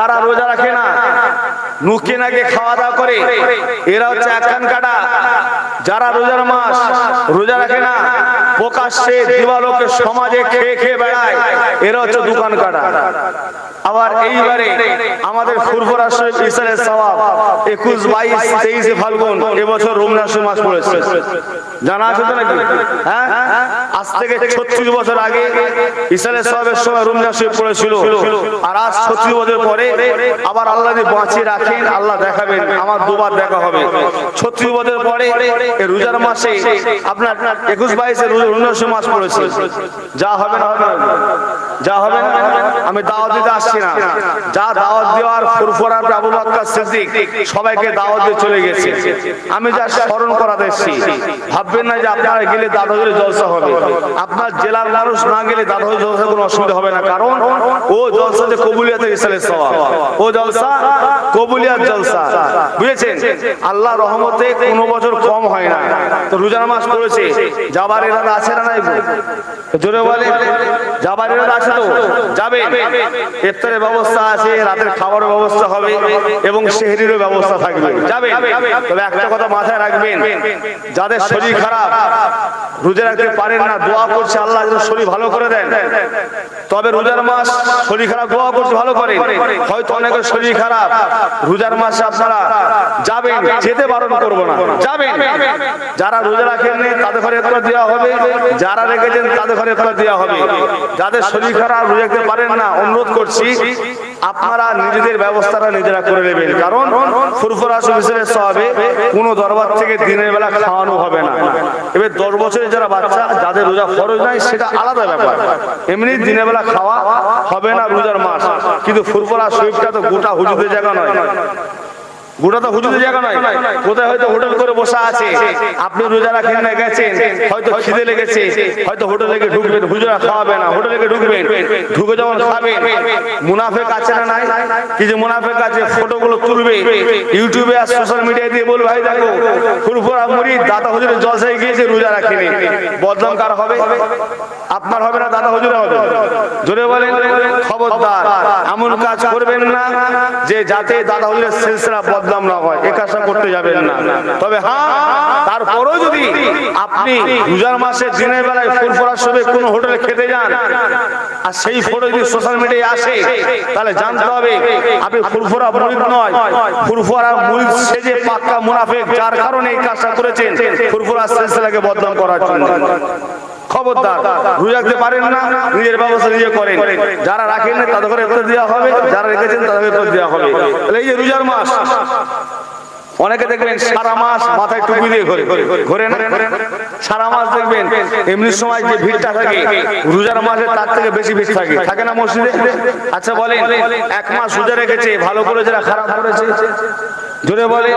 যারা রোজা রাখে না, নুকে নাকে খাওয়া দাওয়া করে, এরা হচ্ছে কান কাটা যারা রোজার মাস রোজা রাখে না প্রকাশ্যে দিবালোকে সমাজে খেয়ে খেয়ে বেড়ায়। এরা হচ্ছে দোকান কাটা। আবার এইবারে আমাদের ফুরফুরা শরীফ ইসরায়েল সওয়াব একুশ বাইশ তেইশে ফাল্গুন এবছর রমজান মাস পড়েছে। জানা আছে তো নাকি? হ্যাঁ? আজ থেকে ছত্রিশ বছর আগে ইসরায়েল সওয়াবের সময় শরীফ পড়েছিল। আর আজ ছত্রিশ বছর পরে আবার আল্লাহ যদি বাঁচিয়ে রাখেন, আল্লাহ দেখাবেন, আমার দুবার দেখা হবে। ছত্রিশ বছর পরে রোজার মাসে আপনার একুশ বাইশে আমি দাওয়াত দিতে আসছি না। যা দাওয়াত দেওয়ার ফুরফুরার সবাইকে দাওয়াত দিয়ে চলে গেছে। আমি যা স্মরণ করাতে এসেছি। ভাববেন না যে আপনারা গেলে দাদাদের জলসা হবে। আপনার জেলার মানুষ না গেলে দাদাদের জলসা কোনো অসুবিধা হবে না। কারণ ও জলসা যে কবুলিয়াতে ইসলামের সওয়াব। ও জলসা কবুলিয়াত জলসা। বুঝেছেন? আল্লাহ রহমতে কোনো বছর কম হয় না। তো রোজার মাস পড়েছে। যাবার এরাদা আছে না নাই জোরে বলে যাবার আছে তো যাবে ইফতারের ব্যবস্থা আছে, রাতের খাবারের ব্যবস্থা হবে এবং সেহরিরও ব্যবস্থা থাকবে। যাবে তবে একটা কথা মাথায় রাখবেন, যাদের শরীর খারাপ, রোজা রাখতে পারেন না, দোয়া করছে আল্লাহ যেন শরীর ভালো করে দেন। তবে রোজার মাস শরীর খারাপ, দোয়া করছে ভালো করে হয়তো অনেকের শরীর খারাপ, রোজার মাসে আপনারা যাবেন, যেতে বারণ করব না। যাবেন। যারা রোজা রাখেননি, তাদের ঘরে দেওয়া হবে। যারা রেখেছেন তাদের ঘরে এতটা দেওয়া হবে। যাদের শরীর খারাপ রোজা পারেন না, অনুরোধ করছি, আপনারা নিজেদের ব্যবস্থাটা নিজেরা করে নেবেন। কারণ ফুরফুরা হিসেবে সবে কোনো দরবার থেকে দিনের বেলা খাওয়ানো হবে না। এবার দশ বছরের যারা বাচ্চা, যাদের রোজা ফরজ নাই, সেটা আলাদা ব্যাপার। এমনি দিনের বেলা খাওয়া হবে না রোজার মাস। কিন্তু ফুরফুরা শরীফটা তো গোটা হুজুদের জায়গা নয়। তো কোথায় হয়তো হোটেল করে বসা আছে। হয়তো লেগেছে। হয়তো না। যখন না নাই? কি যে মুনাফেক আছে? ফটোগুলো তুলবে। ইউটিউবে আর সোশ্যাল মিডিয়ায় দিয়ে বলবে, ভাই দেখো ফুরফুরা মুড়ি, দাদা হুজুরের জলসায় গিয়েছে, রোজা রাখেনি। বদনাম কার হবে? আপনার হবে না, দাদা হুজুরে হবে। জোরে বলেন, খবরদার। এমন কাজ করবেন না যে যাতে দাদা হুজুরের সিলসিলা বদনাম না হয়, এ কাজটা করতে যাবেন না। তবে হ্যাঁ তারপরেও যদি আপনি রোজার মাসে দিনের বেলায় ফুল ফুরফুরার সবে কোনো হোটেলে খেতে যান, আর সেই ফটো যদি সোশ্যাল মিডিয়ায় আসে, তাহলে জানতে হবে আপনি ফুরফুরা মুরিদ নয়। ফুরফুরা মুরিদ সেজে পাক্কা মুনাফেক, যার কারণে এই কাজটা করেছেন ফুরফুরা সিলসিলাকে বদনাম করার জন্য। খবরদার। রোজা রাখতে পারেন না নিজের ব্যবস্থা নিজে করেন। যারা রাখেন না তাদের ঘরে উত্তর দেওয়া হবে। যারা রেখেছেন তাদের উত্তর দেওয়া হবে। তাহলে এই যে রোজার মাস অনেকে দেখবেন সারা মাস মাথায় টুপি দিয়ে ঘরে। ঘরে না? সারা মাস দেখবেন এমনি সময় যে ভিড়টা থাকে রোজার মাসে তার থেকে বেশি বেশি থাকে। থাকে না মসজিদে? আচ্ছা বলেন এক মাস রোজা রেখেছে ভালো করে যারা খারাপ করেছে? জোরে বলে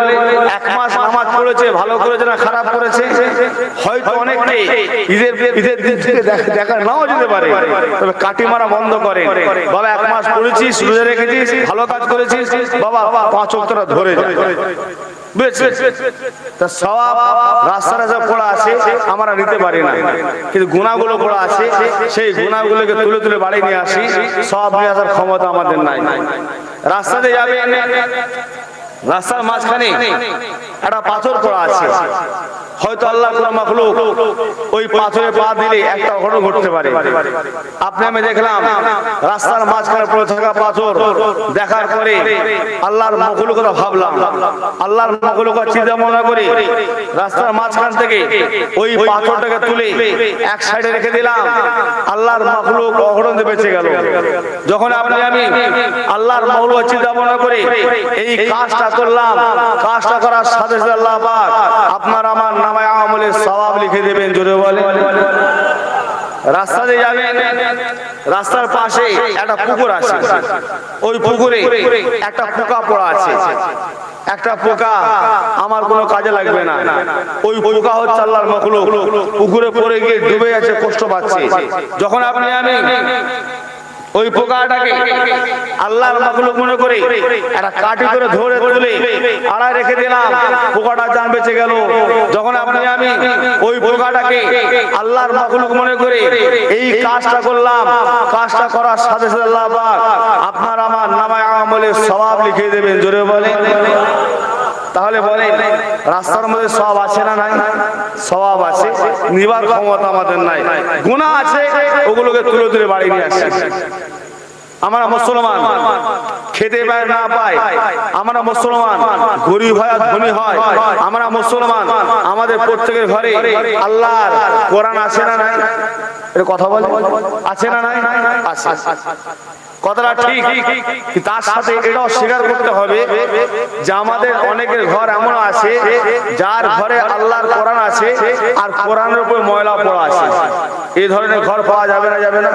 এক মাস নামাজ পড়েছে, ভালো করে যারা খারাপ করেছে? হয়তো অনেককে ঈদের ঈদের দিন থেকে দেখা নাও যেতে পারে। তবে কাটি মারা বন্ধ করে বাবা, এক মাস পড়েছিস, রোজা রেখেছিস, ভালো কাজ করেছিস। বাবা, পাঁচ অক্টরা ধরে পড়া আছে, আমরা নিতে পারি না। কিন্তু গুণাগুলো পড়া আছে, সেই গুণাগুলোকে তুলে তুলে বাড়ি নিয়ে আসি। সব নিয়ে আসার ক্ষমতা আমাদের নাই। রাস্তাতে যাবে রাস্তার মাঝখানে একটা পাথর করা আছে। হয়তো আল্লাহ মাখলুক, ওই পাথরে পা দিলে একটা ঘটনা ঘটতে পারে। আপনি আমি দেখলাম, রাস্তার মাঝখানে পড়ে থাকা পাথর দেখার পরে আল্লাহর মখলুক ভাবলাম, আল্লাহর মখলুক চিন্তা মনে করে রাস্তার মাঝখান থেকে ওই পাথরটাকে তুলে এক সাইডে রেখে দিলাম। আল্লাহর মখলুক অঘটন বেঁচে গেল। যখন আপনি আমি আল্লাহর মখলুক চিন্তা মনে করে এই কাজটা করলাম, কাজটা করার সাথে সাথে আল্লাহ আপনার, আমার নামায় সওয়াব লিখে দেবেন, জোরে বলে রাস্তা দিয়ে যাবেন, রাস্তার পাশে একটা পুকুর আছে। ওই পুকুরে একটা পোকা পড়া আছে। একটা পোকা আমার কোনো কাজে লাগবে না। ওই পোকা হচ্ছে আল্লাহর মখলুক। পুকুরে পড়ে গিয়ে ডুবে যাচ্ছে কষ্ট পাচ্ছে। যখন আপনি আমি ওই পোকাটাকে আল্লাহর মাখলুক মনে করে একটা কাঠি করে ধরে তুলে আড়ায় রেখে দিলাম। পোকাটা জান বেঁচে গেল। যখন আপনি আমি ওই পোকাটাকে আল্লাহর মাখলুক মনে করে এই কাজটা করলাম, কাজটা করার সাথে সাথে আল্লাহ আপনার আমার নামায় আমলে সবাব লিখে দেবেন। জোরে বলে তাহলে বলে রাস্তার মধ্যে সব আছে না নাই? সব আছে। নিবার ক্ষমতা আমাদের নাই। গুণা আছে, ওগুলোকে তুলে তুলে বাড়ি নিয়ে আসে। আমরা মুসলমান, খেতে পায় না পায়। আমরা মুসলমান, গরিব হয় ধনী হয়। আমরা মুসলমান, আমাদের প্রত্যেকের ঘরে আল্লাহর কোরআন আছে না নাই? এটা কথা বলে। আছে না নাই? আছে। কথাটা ঠিক কিন্তু তার সাথে এটাও স্বীকার করতে হবে যে আমাদের অনেকের ঘর এমন আছে যার ঘরে আল্লাহর কোরআন আছে আর কোরআনের উপর ময়লা পড়া আছে। এই ধরনের ঘর পাওয়া যাবে না যাবে না?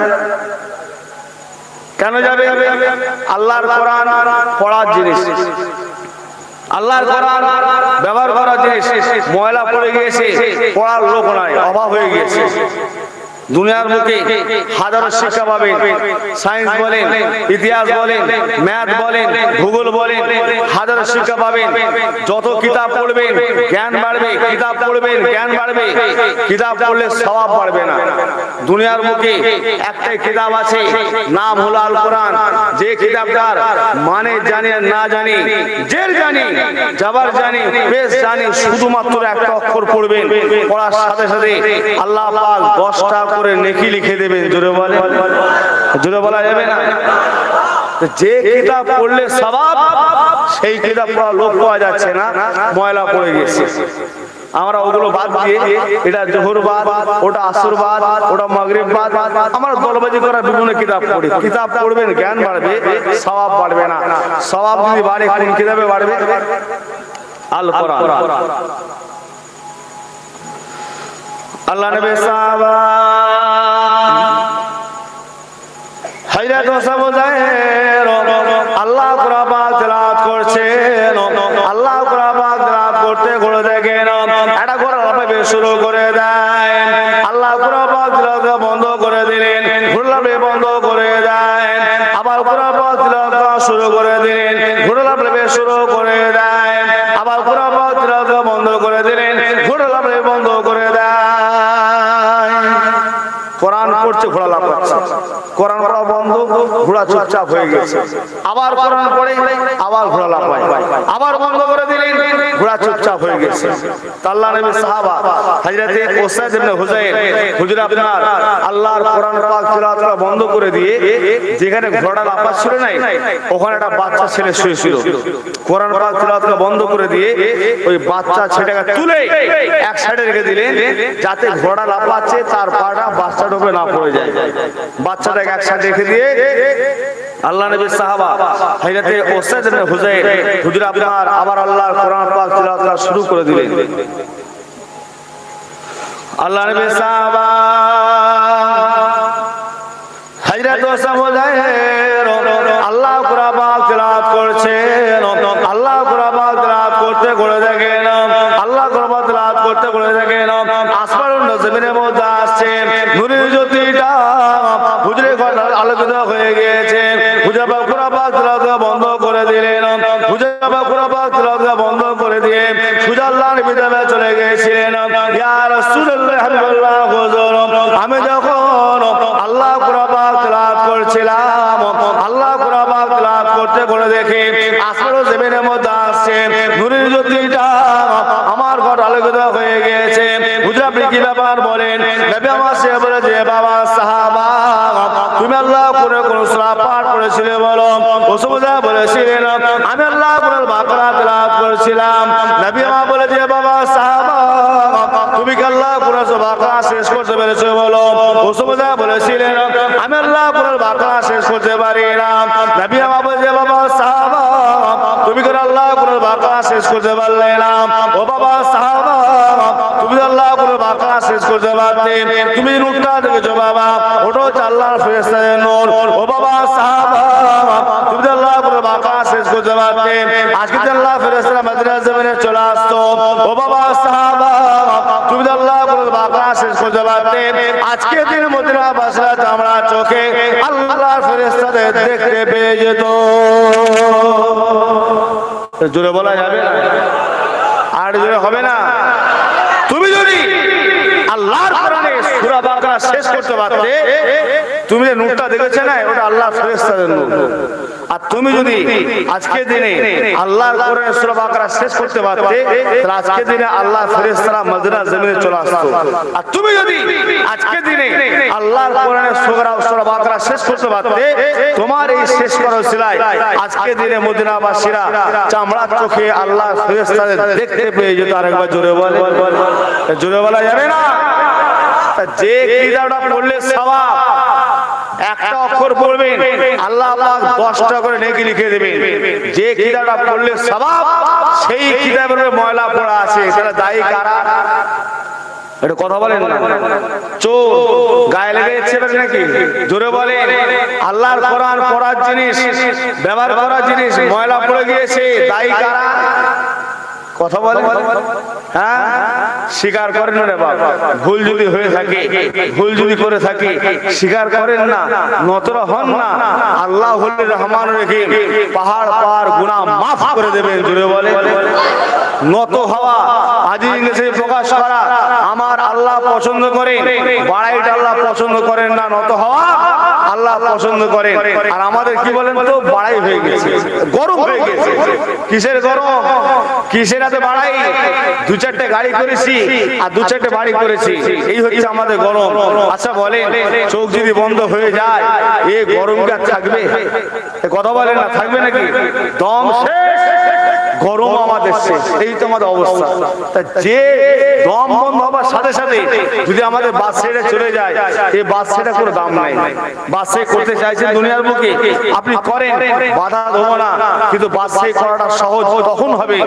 কেন যাবে? আল্লাহর কোরআন পড়ার জিনিস। আল্লাহর কোরআন ব্যবহার করার জিনিস। ময়লা পড়ে গিয়েছে পড়ার লোক নাই অভাব হয়ে গিয়েছে। দুনিয়ার মুখে হাজারো শিক্ষা পাবেন। সায়েন্স বলেন, ইতিহাস বলেন ম্যাথ বলেন, ভূগোল বলেন, হাজারো শিক্ষা পাবেন। যত কিতাব পড়বেন, জ্ঞান বাড়বে, কিতাব পড়বেন, জ্ঞান বাড়বে। কিতাব পড়লে স্বভাব বাড়বে না। দুনিয়ার মুখে একটাই কিতাব আছে, নাম হলো আল কোরআন যে কিতাবটার মানে জানি না জানি জের জানি যাবার জানি বেশ জানি, শুধুমাত্র একটা অক্ষর পড়বেন। পড়ার সাথে সাথে আল্লাহ দশটা করে নেকি লিখে দেবেন, জোরে বলে জোরে বলা যাবে না? যে কিতাব পড়লে সবাব সেই কিতাব পড়া লোক পাওয়া যাচ্ছে না, ময়লা পড়ে গেছে। আমরা ওগুলো বাদ দিয়ে, এটা জোহর বাদ ওটা আসর বাদ ওটা মাগরিব বাদ আমরা দলবাজি করা বিভিন্ন কিতাব পড়ি। কিতাব পড়বেন, জ্ঞান বাড়বে সওয়াব বাড়বে না। সওয়াব যদি বাড়ে, কোন কিতাবে বাড়বে? আল কোরআন আল্লাহ নবী সাহাবা। হাইরা আল্লাহ করছেন। আল্লাহ কুরাবা করতে ঘুরে একটা ঘোরা শুরু করে দেয় আল্লাহ কুরাবা তেলাত বন্ধ করে দিলেন ঘুরলাপে বন্ধ করে দেয় আবার কুরাবা শুরু করে দিলেন। ঘোড়া চুপচাপ হয়ে গেছে। আবার কোরআন পড়ে আবার ঘোড়া লাফায়। আবার বন্ধ করে দিলেন, ঘোড়া চুপচাপ হয়ে গেছে। নবী সাহাবা, হযরতে ওসাইদ ইবনে হুজুর আপনার, আল্লাহর কোরআন পাক বন্ধ করে দিয়ে যেখানে ঘোড়া ওখানে একটা বাচ্চা ছেলে শুয়েছিল। কোরআন পাক তিলাওয়াত বন্ধ করে দিয়ে ওই বাচ্চা ছেলেটাকে তুলে এক সাইডে রেখে দিলেন, যাতে ঘোড়া লাফাচ্ছে, তার পাটা বাচ্চা ডোবে না পড়ে যায়। বাচ্চাটাকে এক সাইডে রেখে দিয়ে আল্লাহ নবী সাহাবা, হযরতে ওসাইদ ইবনে হুজাইর হুজুর আপনার, আবার আল্লাহর কোরআন পাক তিলাওয়াত শুরু করে দিলেন। আল্লাহ নবী সাহাবা, হযরত ওসামা জাহের আল্লাহ কোরআন পাক তিলাওয়াত করছেন। আল্লাহ কোরআন পাক তিলাওয়াত করতে করে দেখেন আল্লাহ কোরআন পাক তিলাওয়াত করতে করে দেখেন আসমানুন জমিনের মধ্যে আসছে নূরের আলোকিত হয়ে গিয়েছে পাক কোরআন পাক বন্ধ করে দিলেন। পাক কোরআন পাক বন্ধ করে দিয়ে সুজা আল্লাহ চলে গিয়েছিলেন। ইয়া রাসূলুল্লাহ আমি যখন আল্লাহ কোরআন পাক করছিলাম, আল্লাহ কোরআন পাক করতে করে দেখে আসমানুন জমিনের মধ্যে আসছে নূরের জ্যোতিটা। আমার ঘর আলোকিত হয়ে গিয়েছে। আপনি কি ব্যাপার বলেন? আমার সে বলে যে, বাবা, সাহাবা তুমি আল্লাহ করে কোন সূরা পাঠ করেছিলে বলো? ওসুবিধা বলেছিলেন আমি আল্লাহ করে বাকরা তেলাওয়াত করেছিলাম। নবী আমার বলে যে, বাবা, সাহাবা, তুমি কি আল্লাহ করে বাকরা শেষ করতে পেরেছ বলো? ওসুবিধা বলেছিলেন আমি আল্লাহ করে বাকরা শেষ করতে পারি না। নবী আমার বলে যে, বাবা, সাহাবা, তুমি করে আল্লাহ করে বাকরা শেষ করতে পারলে না? করতে পারতে তুমি নুটটা দেখেছ বাবা ওটা হচ্ছে আল্লাহর ফেরেশতাদের নূর। ও বাবা, সাহাবা। তুমি আল্লাহ করে বাকরা শেষ করতে পারতে আজকে আল্লাহ ফেরেশতারা মদিনা জমিনে চলে আসতো ও বাবা, সাহাবা। তুমি আল্লাহ করে বাকরা শেষ করতে পারতে আজকে দিন মদিনা বাসরা চামড়া চোখে আল্লাহ ফেরেস্তাদের দেখতে পেয়ে যেত। জোরে বলা যাবে আর জোরে হবে না তুমি যদি আল্লাহর কোরআনে সূরা বাকারা শেষ করতে পারতে তুমি যে নূরটা দেখেছ না ওটা আল্লাহ ফেরেশতাদের নূর। আর তুমি যদি আজকে দিনে আল্লাহর কোরআনে সূরা বাকারা শেষ করতে পারতে তাহলে আজকে দিনে আল্লাহ ফেরেশতারা মদিনা জমিনে চলে আসতো। আর তুমি যদি আজকে দিনে আল্লাহর কোরআনে সূরা সূরা বাকারা শেষ করতে পারতে তোমার এই শেষ করা সিলাই আজকে দিনে মদিনাবাসীরা চামড়া চোখে আল্লাহ ফেরেশতাদের দেখতে পেয়ে যেত আরেকবার জোরে বলে। জোরে বলা যাবে না? যে কিতাবটা পড়লে সওয়াব, একটা অক্ষর পড়বেন, আল্লাহ পাক দশটা করে নেকি লিখে দেবেন। যে কিতাবটা পড়লে সওয়াব, সেই কিতাবের ময়লা পড়া আছে তাহলে দায়ী কারা? এটা কথা বলেন চোর, গায়ে লেগে যাচ্ছে নাকি? জোরে বলেন। আল্লাহর কোরআন পড়ার জিনিস, ব্যবহার করার জিনিস, ময়লা পড়ে গিয়েছে, দায়ী কারা? কথা বলেন হ্যাঁ? স্বীকার করেন রে বাবা ভুল যদি হয়ে থাকে, ভুল যদি করে থাকি, স্বীকার করেন না, নতরা হন না। আল্লাহ রহমান রেখে পাহাড় পাহাড় গুনাহ মাফ করে দেবেন জুড়ে বলে নত হওয়া আজি ইংলিশে প্রকাশ করা, আমার আল্লাহ পছন্দ করেন। বাড়াইটা আল্লাহ পছন্দ করেন না, নত হওয়া আল্লাহ পছন্দ করেন। আর আমাদের কি বলেন তো? বাড়াই হয়ে গেছে। গরম হয়ে গেছে। কিসের গরম? কিসের এত বাড়াই? দু চারটে গাড়ি করেছি আর দু চারটে বাড়ি করেছি। এই হচ্ছে আমাদের গরম। আচ্ছা বলেন, চোখ যদি বন্ধ হয়ে যায়, এ গরম কি থাকবে? কথা বলেন না, থাকবে নাকি? দম শেষ। গরম আমাদের শেষ। এই তো আমাদের অবস্থা। যে দম বন্ধ হবার সাথে সাথে যদি আমাদের বাস ছেড়ে চলে যায়, এই বাস ছেড়ে কোনো দাম নাই। বাসে করতে চাইছেন দুনিয়ার বুকে, আপনি করেন, বাধা দেবো না। কিন্তু বাসে করাটা সহজ তখন হবে।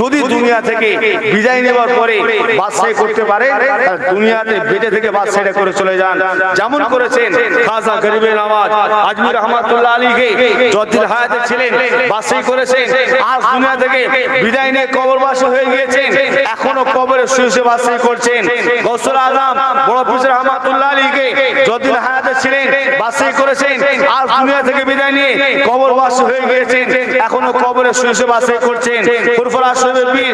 যদি দুনিয়া থেকে বিদায় নেওয়ার পরে বাসে করতে পারে দুনিয়াতে বেঁচে থেকে বাস ছেড়ে করে চলে যান। যেমন করেছেন খাজা গরিবের নামাজ আজমির রহমাতুল্লাহ আলীকে যদ্দিন হায়াতে ছিলেন, বাসে করেছেন। আজ দুনিয়া থেকে বিদায় নিয়ে কবরবাসী হয়ে গিয়েছেন। এখনও কবরে শুয়ে শুয়ে বাসে করছেন। গৌসুল আজম বড় পিস রহমাতুল্লাহ আলীকে যদ্দিন হায়াতে ছিলেন বাসে করেছেন, আজ দুনিয়া থেকে বিদায় নিয়ে কবরবাসী হয়ে গিয়েছেন। এখনও কবরে শুয়ে শুয়ে বাসে করছেন। ফুরফুরা শহীদ পীর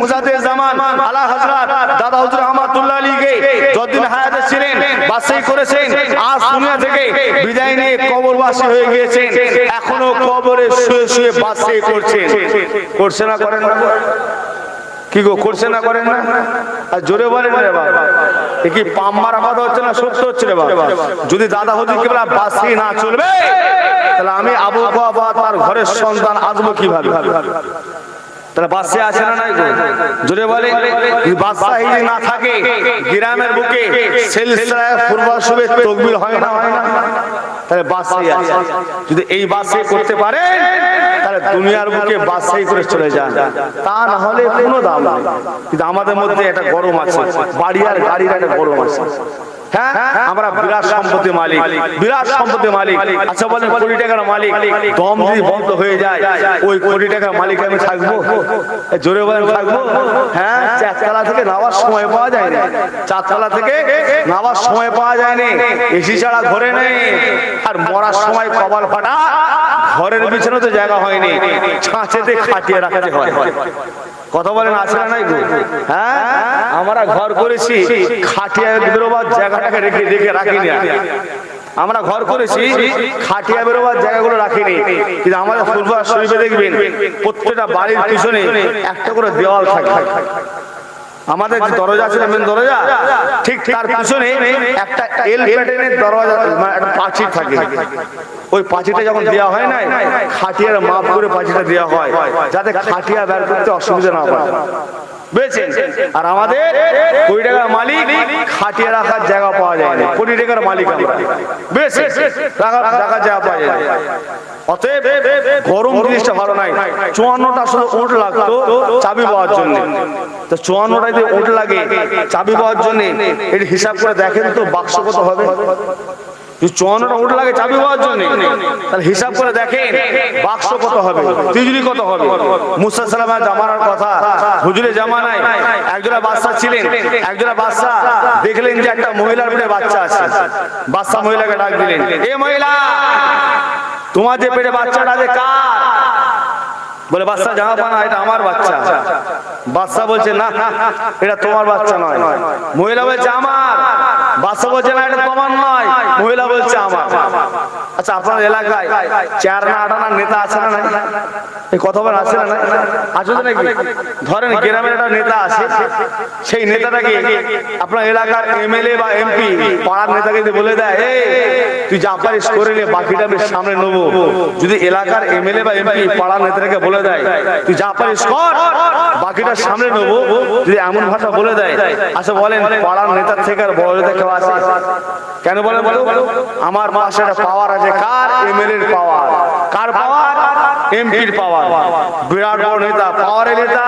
মুজাদ্দিদ জামান আলা হযরত দাদা হুজুর রহমাতুল্লাহ আলীকে যতদিন হায়াতে ছিলেন বাসেই করেছেন, আজ দুনিয়া থেকে বিদায় নিয়ে কবরবাসী হয়ে গিয়েছেন। এখনও কবরে শুয়ে শুয়ে বাসে করছেন। করছে না করেন না? কি গো করছে না করেন না? আর জোরে বলেন রে বাবা। এ কি পাম মারা কথা হচ্ছে না সত্য হচ্ছে রে বাবা? যদি দাদা হুজুর কি বলা বাসি না চলবে, তাহলে আমি আবু বাবা তার ঘরের সন্তান আসব কীভাবে? তাহলে বাসে আছে না নাই জোরে বলে বাদশাহী না থাকে, গ্রামের বুকে সিলসিলায় হয় না হয় না। তাহলে বাসে আছে যদি এই বাসে করতে পারেন, তাহলে দুনিয়ার বুকে বাসেই করে চলে যান। তা না হলে কোনো দাম কিন্তু আমাদের মধ্যে একটা গরম আছে। বাড়ি আর গাড়ির একটা গরম আছে। হ্যাঁ? আমরা বিরাট সম্পত্তি মালিক। বিরাট সম্পত্তি মালিক। আচ্ছা বলেন কোটি টাকার মালিক। দম যদি বন্ধ হয়ে যায় ওই কোটি টাকার মালিক আমি থাকব? জোরে বলেন থাকব? হ্যাঁ চারতলা থেকে নামার সময় পাওয়া যায় না। চারতলা থেকে নামার সময় পাওয়া যায় না। এসি ছাড়া ঘরে নেই। আর মরার সময় কপাল ফাটা। ঘরের পিছনে তো জায়গা হয়নি। ছাঁচেতে খাটিয়ে রাখতে হয়। কথা বলেন, আছে না নাই হ্যাঁ? আমরা ঘর করেছি, খাটিয়া বেরোবার জায়গাটাকে রেখে রেখে রাখি না আমরা ঘর করেছি, খাটিয়া বেরোবার জায়গাগুলো রাখিনি। কিন্তু আমাদের ফুলবার শরীফে দেখবেন, প্রত্যেকটা বাড়ির পিছনে একটা করে দেওয়াল থাকে। আমাদের যে দরজা ছিল মেন দরজা ঠিক তার পিছনে একটা এল প্যাটার্নের দরজা মানে একটা পাঁচির থাকে। ওই পাঁচিটা যখন দেওয়া হয় না খাটিয়ার মাপ করে পাঁচিটা দেওয়া হয় যাতে খাটিয়া বের করতে অসুবিধা না হয়। আর আমাদের টাকার মালিক খাটিয়ে রাখার জায়গা পাওয়া যায় না কোটি টাকার মালিক রাখার জায়গা পাওয়া যায়। অতএব গরম চুয়ান্নটা আসলে ওট চাবি পাওয়ার জন্য। তো যদি ওট লাগে, চাবি পাওয়ার জন্য, এর হিসাব করে দেখেন তো বাক্স কত হবে? তাহলে হিসাব করে বাক্স কত হবে কত হবে। কথা জামানায় একজোড়া ছিলেন, একজোড়া দেখলেন যে একটা মহিলার পেটে বাচ্চা আছে। বাচ্চা মহিলাকে ডাক দিলেন, এ মহিলা, তোমার যে পেটে বাচ্চাটা আছে কার? বলে, বাচ্চা জামা পানা এটা আমার বাচ্চা। বাচ্চা বলছে, না এটা তোমার বাচ্চা নয়। মহিলা বলছে, আমার। বাচ্চা বলছে, না, এটা তোমার নয়। মহিলা বলছে, আমার। আচ্ছা আপনার এলাকায় চার না আটানা নেতা আছে না কথা আছে নাকি? ধরেন গ্রামের একটা নেতা আছে, সেই নেতাটাকে আপনার এলাকার এমএলএ বা এমপি পাড়ার নেতাকে যদি বলে দেয় তুই যা পারিস করে বাকিটা আমি সামনে নেব। যদি এলাকার এমএলএ বা এমপি পাড়ার নেতাকে বলে দেয়। তুই যা পারিস কর, বাকিটা সামনে নেব। যদি এমন ভাষা বলে দেয় আচ্ছা বলেন, পাড়ার নেতার থেকে আর বড় নেতা কেউ আছে? কেন বলেন বলো? আমার পাশে একটা পাওয়ার আছে। কার? এমএলএর এর পাওয়ার। কার পাওয়ার? এমপির পাওয়ার। বিরাট বড় নেতা, পাওয়ারের নেতা।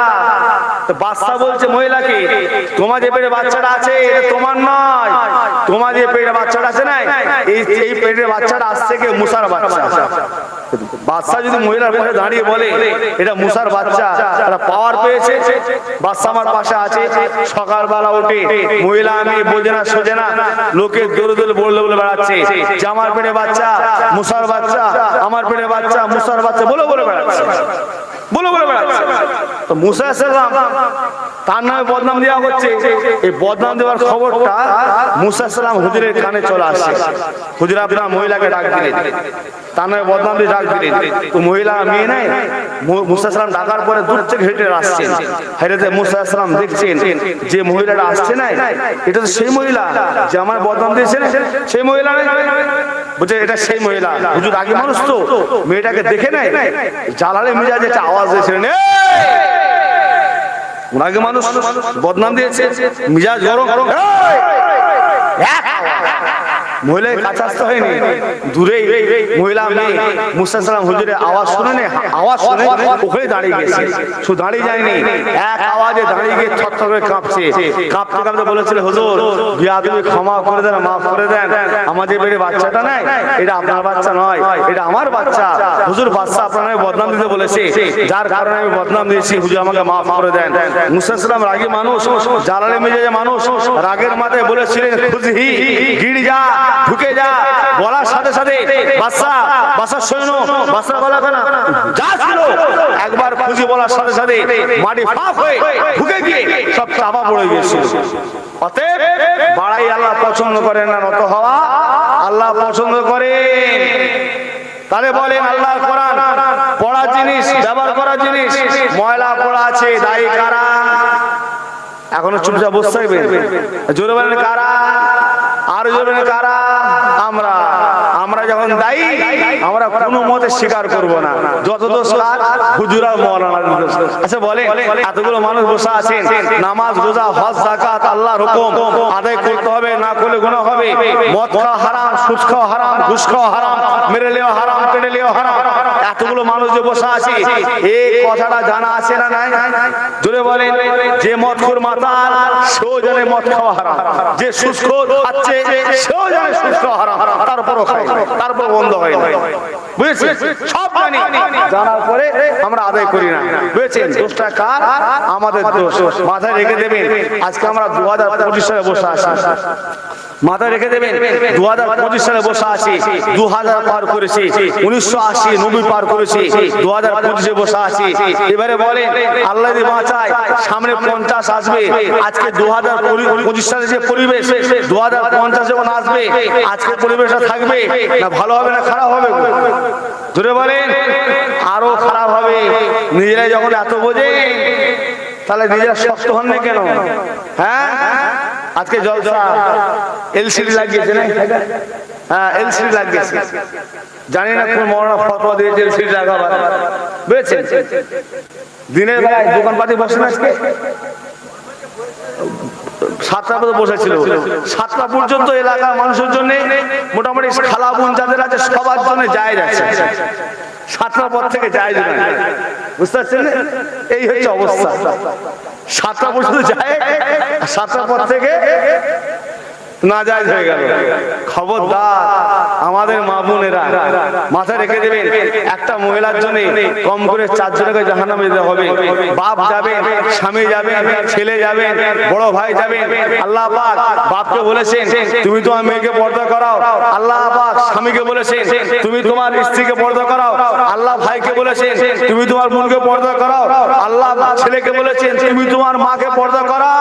বাচ্চা বলছে মহিলাকে তোমার যে পেটে বাচ্চাটা আছে এটা তোমার নয় তোমার যে পেটে বাচ্চাটা আছে না এই এই পেটের বাচ্চাটা আসছে কে মুসার বাচ্চা বাচ্চা যদি মহিলার পাশে দাঁড়িয়ে বলে এটা মুসার বাচ্চা একটা পাওয়ার পেয়েছে বাচ্চা আমার পাশে আছে সকালবেলা উঠে মহিলা আমি বোঝে না সোজে না লোকে দৌড়ে দৌড়ে বললে বলে বেড়াচ্ছে যে আমার পেটে বাচ্চা মুসার বাচ্চা আমার পেটে বাচ্চা মুসার বাচ্চা বলে বলে বেড়াচ্ছে বলে বলে বেড়াচ্ছে তো তার নামে বদনাম দেওয়া হচ্ছে। এই বদনাম দেওয়ার খবরটা চলে মহিলাকে ডাক তার নামে বদনাম দিয়ে ডাক মহিলা মেয়ে ডাকার পরে দূর থেকে হেঁটে আসছেন। হেঁটে মুসা দেখছেন যে মহিলাটা আসছে না এটা তো সেই মহিলা যে আমার বদনাম দিয়েছেন, সেই মহিলা? বলছে, এটা সেই মহিলা। হুজুর আগে মানুষ তো। মেয়েটাকে দেখে নেয় জালালে মিজাজ একটা আওয়াজ দিয়েছিলেন! ওনাকে মানুষ বদনাম দিয়েছে মিজাজ গরম। "এই!" এক মহিলা কাছে আসতে হয়নি। দূরেই মহিলা মেয়ে মুসা সালাম হুজুরের আওয়াজ শুনে আওয়াজ শুনে ওখানে দাঁড়িয়ে গেছে। শুধু দাঁড়িয়ে যায়নি এক আওয়াজে দাঁড়িয়ে গিয়ে থর করে কাঁপছে। কাঁপতে কাঁপতে বলেছিল হুজুর বিয়া তুমি ক্ষমা করে দেন মাফ করে দেন। আমাদের বেড়ে বাচ্চাটা নাই। এটা আপনার বাচ্চা নয়। এটা আমার বাচ্চা। হুজুর বাচ্চা আপনার বদনাম দিতে বলেছে। যার কারণে আমি বদনাম দিয়েছি। হুজুর আমাকে মাফ করে দেন। মুসা সালাম রাগী মানুষ জালালে মেজে মানুষ রাগের মাথায় বলেছিলেন খুঁজহি গিড় যা ঢুকে যা, বলার সাথে সাথে বাচ্চা বাচ্চার সৈন্য বাচ্চার গলা কানা যা ছিল, একবার খুঁজি বলার সাথে সাথে মাটি ফাঁক হয়ে ঢুকে গিয়ে সব চাপা পড়ে গিয়েছিল। অতএব বাড়াই আল্লাহ পছন্দ করেন না, নত হওয়া আল্লাহ পছন্দ করেন। তাহলে বলেন আল্লাহ কোরআন, পড়া জিনিস, ব্যবহার করা জিনিস, ময়লা পড়া আছে, দায়ী কারা? এখনও চুপচাপ বসে থাকবেন। জোরে বলেন কারা? আর বলেন কারা? আমরা আমরা যখন দায়ী, আমরা কোনো মতে স্বীকার করব না। যত দোষ কার হুজুরা মৌলানা আচ্ছা বলে এতগুলো মানুষ বসে আছেন, নামাজ রোজা, হজ জাকাত আল্লাহর হুকুম আদায় করতে হবে, না করলে গুনাহ হবে? মদ খাওয়া হারাম, সুদ খাওয়া হারাম, ঘুষ খাওয়া হারাম, মেরে লেওয়া হারাম কেটে লেওয়া হারাম। এতগুলো মানুষ যে বসে আছে এই কথাটা জানা আছে না নাই? জোরে বলেন, যে মদখোর মাতাল সেও জানে মদ খাওয়া হারাম। যে সুস্খোর খাচ্ছে সেও তারপর বন্ধ হয় আমরা আদায় করি না। আমাদের দোষ। মাথায় রেখে দেবেন। আজকে আমরা দু হাজার পঁচিশ সালে বসে আছি। মাথায় রেখে দেবেন দু হাজার পঁচিশ সালে বসে আছি দু হাজার পার করেছি, উনিশশো আশি নব্বই পার করেছি দু হাজার পঁচিশে বসে আছি। এবারে বলে আল্লাহ বাঁচায়, সামনে পঞ্চাশ আসবে। আজকে দু হাজার পঁচিশ সালে যে পরিবেশ দু হাজার পঞ্চাশ যখন আসবে, আজকে পরিবেশটা থাকবে, না ভালো হবে না খারাপ হবে? ধরে বলেন, আরও খারাপ হবে। নিজেরাই যখন এত বোঝে তাহলে নিজেরা শক্ত হন না কেন? হ্যাঁ? আজকে জলসা এলসিডি লাগিয়েছে না? হ্যাঁ এলসিডি লাগিয়েছে। জানি না কোন মরনা ফটোয়া দিয়েছে এলসিডি লাগাবার বুঝেছেন দিনের বেলায় দোকানপাতি বসে না আজকে? সাতটা পর্যন্ত বসেছিল। সাতটা পর্যন্ত এলাকার মানুষের জন্য মোটামুটি খালা বোন যাদের আছে সবার জন্য যায় যাচ্ছে সাতটার পর থেকে যায় বুঝতে পারছেন? এই হচ্ছে অবস্থা। সাতটা পর্যন্ত যায়। সাতটা সাতটার পর থেকে না যায় হয়ে গেল। খবরদার। আমাদের মা বোনেরা মাথায় রেখে দেবেন, একটা মহিলার জন্য কম করে চারজনকে জাহান্নামে দিতে হবে। বাপ যাবে, স্বামী যাবে, ছেলে যাবে, বড় ভাই যাবে। আল্লাহ পাক বাপকে বলেছেন, তুমি তোমার মেয়েকে পর্দা করাও। আল্লাহ স্বামীকে বলেছেন, তুমি তোমার স্ত্রীকে পর্দা করাও। আল্লাহ ভাইকে বলেছেন, তুমি তোমার বোনকে পর্দা করাও। আল্লাহ ছেলেকে বলেছেন, তুমি তোমার মাকে পর্দা করাও।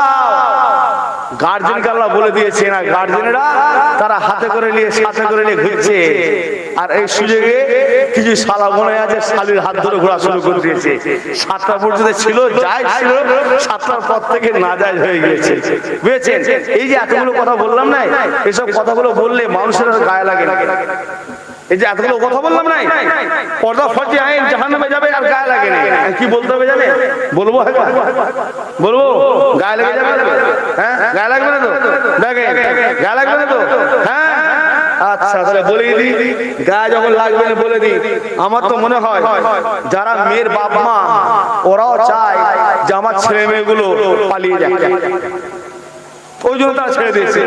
গার্জেনকে আল্লাহ বলে দিয়েছে না গার্জেনরা তারা হাতে করে নিয়ে, সাথে করে নিয়ে ঘুরছে। আর এই সুযোগে কিছু শালা মনে আছে, শালির হাত ধরে ঘোরা শুরু করে দিয়েছে। সাতটা পর্যন্ত ছিল, যাই ছিল, সাতটার পর থেকে না যায় হয়ে গিয়েছে। বুঝেছেন? এই যে এতগুলো কথা বললাম না, এসব কথাগুলো বললে মানুষের গায়ে লাগে না। এই যে এতগুলো কথা বললাম নাই পর্দা ফর্জি আইন জাহান্নামে যাবে আর গায়ে লাগে না। কি বলতে হবে জানে বলব বলব গায়ে লেগে যাবে হ্যাঁ গায়ে লাগবে না তো? দেখে গায়ে লাগবে না তো? হ্যাঁ? আচ্ছা তাহলে বলে দিই গায়ে যখন লাগবে না বলে দিই। আমার তো মনে হয় যারা মেয়ের বাপ মা ওরাও চায় যে আমার ছেলে মেয়েগুলো পালিয়ে যায় ওই জন্য তারা ছেড়ে দিয়েছে।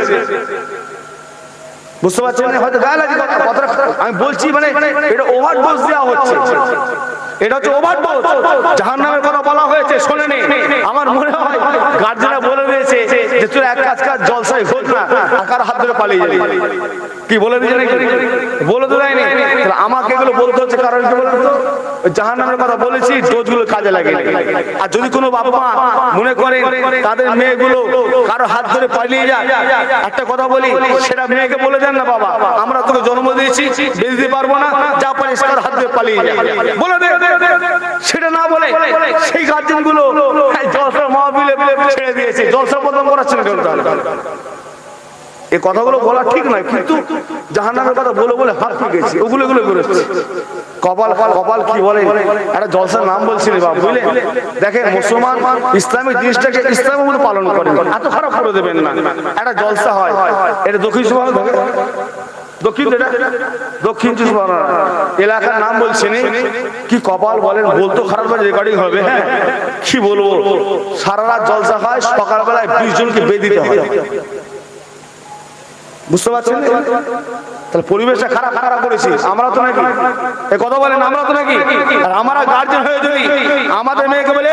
বুঝতে পারছেন? হয়তো গায়ে লাগে কথা। কথাটা আমি বলছি মানে এটা ওভার ডোজ দেওয়া হচ্ছে। এটা হচ্ছে ওভার ডোজ জাহান্নামের কথা বলা হয়েছে শোনেনি আমার মনে হয় গার্জেনরা বলে দিয়েছে যে তুই এক কাজ কাজ জলসাই হোক না। ধরে পালিয়ে যাবি। কি বলে বলে তো আমাকে এগুলো বলতে হচ্ছে কারণ কি বলতো? একটা কথা বলি মেয়েকে বলে না বাবা। আমরা তোকে জন্ম দিয়েছি পারব না, যা পারিস হাত ধরে পালিয়ে যায় বলে সেটা না বলে সেই গার্জেন জলসা মহাবিলে ছেড়ে দিয়েছে। জলসা প্রথম করাচ্ছেন কেন তাহলে এই কথাগুলো বলা ঠিক নয়, কিন্তু জাহান্নামের কথা বলে বলে হাত গেছি ওগুলো এগুলো করেছে। কপাল কপাল কি বলে? একটা জলসার নাম বলছিলি বাবা বুঝলে? দেখেন, মুসলমান ইসলামিক জিনিসটাকে ইসলামের মধ্যে পালন করে। এত খারাপ করে দেবেন না। একটা জলসা হয়, এটা দক্ষিণ সুবাহ দক্ষিণ চব্বিশ পরগনা নাম বলছেন কি কপাল বলতো রেকর্ডিং হবে হ্যাঁ? কি বলব? সারা রাত জলসা হয়, সকালবেলায় বিশ জনকে বেঁধে দিতে হয়। বুঝতে পারছেন? তাহলে পরিবেশটা খারাপ খারাপ করেছি আমরা তো নাকি এ কথা বলেন, আমরা তো নাকি? আর আমরা গার্জেন হয়ে যদি আমাদের মেয়েকে বলে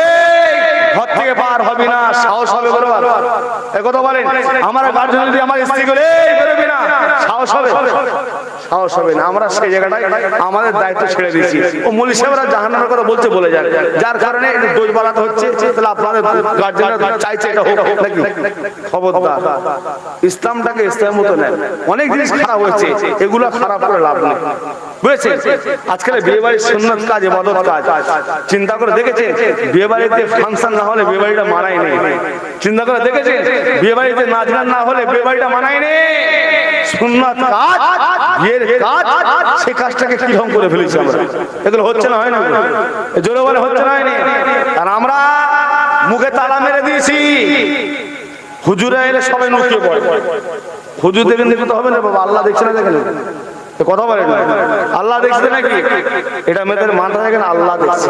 ঘর থেকে পার হবি না, সাহস হবে এ গার্জেন যদি আমার স্ত্রী বলে না, সাহস হবে। সাহস হবে না। আমরা সেই জায়গাটায় আমাদের দায়িত্ব ছেড়ে দিয়েছি। ও মুলি সাহেবরা জাহান্নামের কথা বলতে বলে যান যার কারণে দোষ হচ্ছে, তাহলে আপনাদের গার্জেনরা চাইছে এটা হোক। নাকি খবরদার, ইসলামটাকে ইসলামের মতো নেন। অনেক জিনিস খারাপ হয়েছে, এগুলো খারাপ করে লাভ নেই। বুঝেছেন? আজকাল বিয়ে বাড়ির সুন্নত কাজ এবাদত কাজ। চিন্তা করে দেখেছেন? বিয়ে বাড়িতে ফাংশন না হলে বিয়ে বাড়িটা মানাই নেই। চিন্তা করে দেখেছেন? বিয়ে বাড়িতে নাচ না হলে বিয়ে বাড়িটা মানাই নেই। সুন্নত কাজ বিয়ের কাজ সেই কাজটাকে কীরকম করে ফেলেছি আমরা? এগুলো হচ্ছে না হয় না? জোরে বলে হচ্ছে না হয়নি আর আমরা মুখে তালা মেরে দিয়েছি। হুজুরে এলে সবাই নুকিয়ে পড়ে। হুজুর দেখেন হবে না বাবা আল্লাহ দেখছে না দেখেন। কথা বলেন। আল্লাহ দেখছে নাকি? এটা মেয়েদের মাথা দেখেন আল্লাহ দেখছে।